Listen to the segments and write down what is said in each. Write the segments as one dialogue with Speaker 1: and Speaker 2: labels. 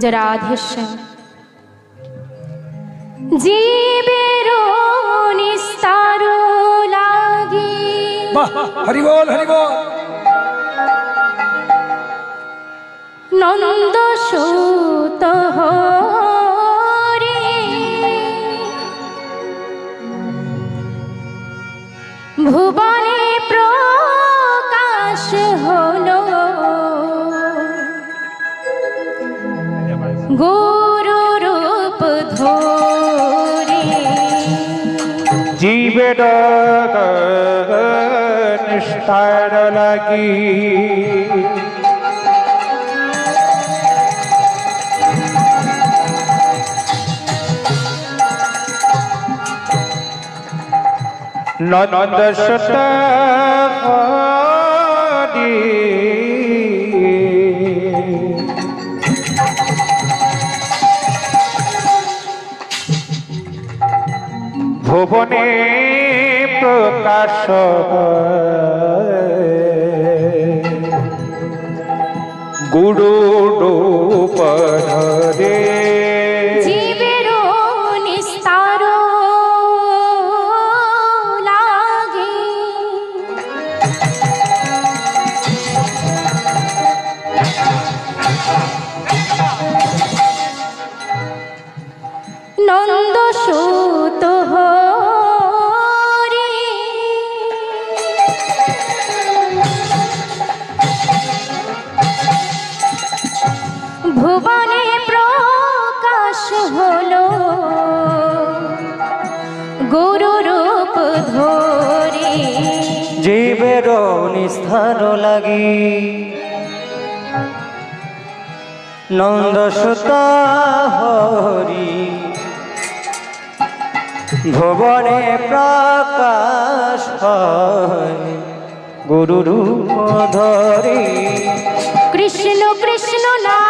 Speaker 1: যে রাধেশ্যাম জীবের নিস্তার লাগি।
Speaker 2: হরি বল হরি বল
Speaker 1: নন্দ সুত
Speaker 3: নিষ্ঠার লাগি নন্দ সত ভুবনে প্রকাশ গুরু রূপধরে
Speaker 1: ভুবনে প্রকাশ হলো। গুরু রূপ ধরে।
Speaker 4: জীবের নিস্থার লাগি। নন্দ সুতা হরি। ভুবনে প্রকাশ গুরু রূপ ধরি।
Speaker 1: কৃষ্ণ কৃষ্ণ নাম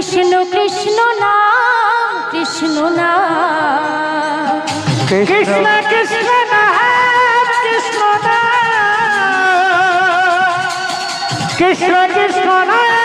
Speaker 3: কৃষ্ণ কৃষ্ণ
Speaker 1: নাম কৃষ্ণ নাম। কৃষ্ণ কৃষ্ণ
Speaker 3: না কৃষ্ণ না কৃষ্ণ কৃষ্ণ না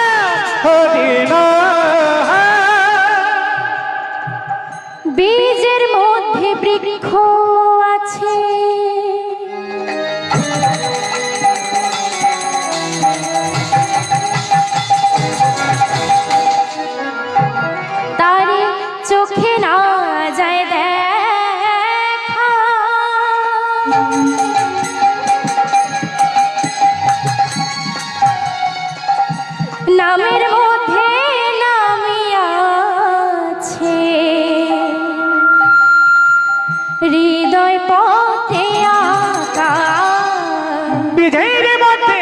Speaker 3: বিধের মধ্যে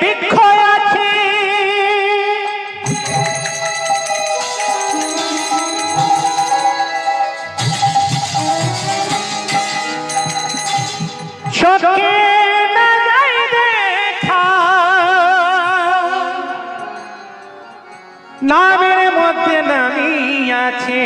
Speaker 3: বৃক্ষ আছে। যায় দেখা। নামের মধ্যে নামি আছে।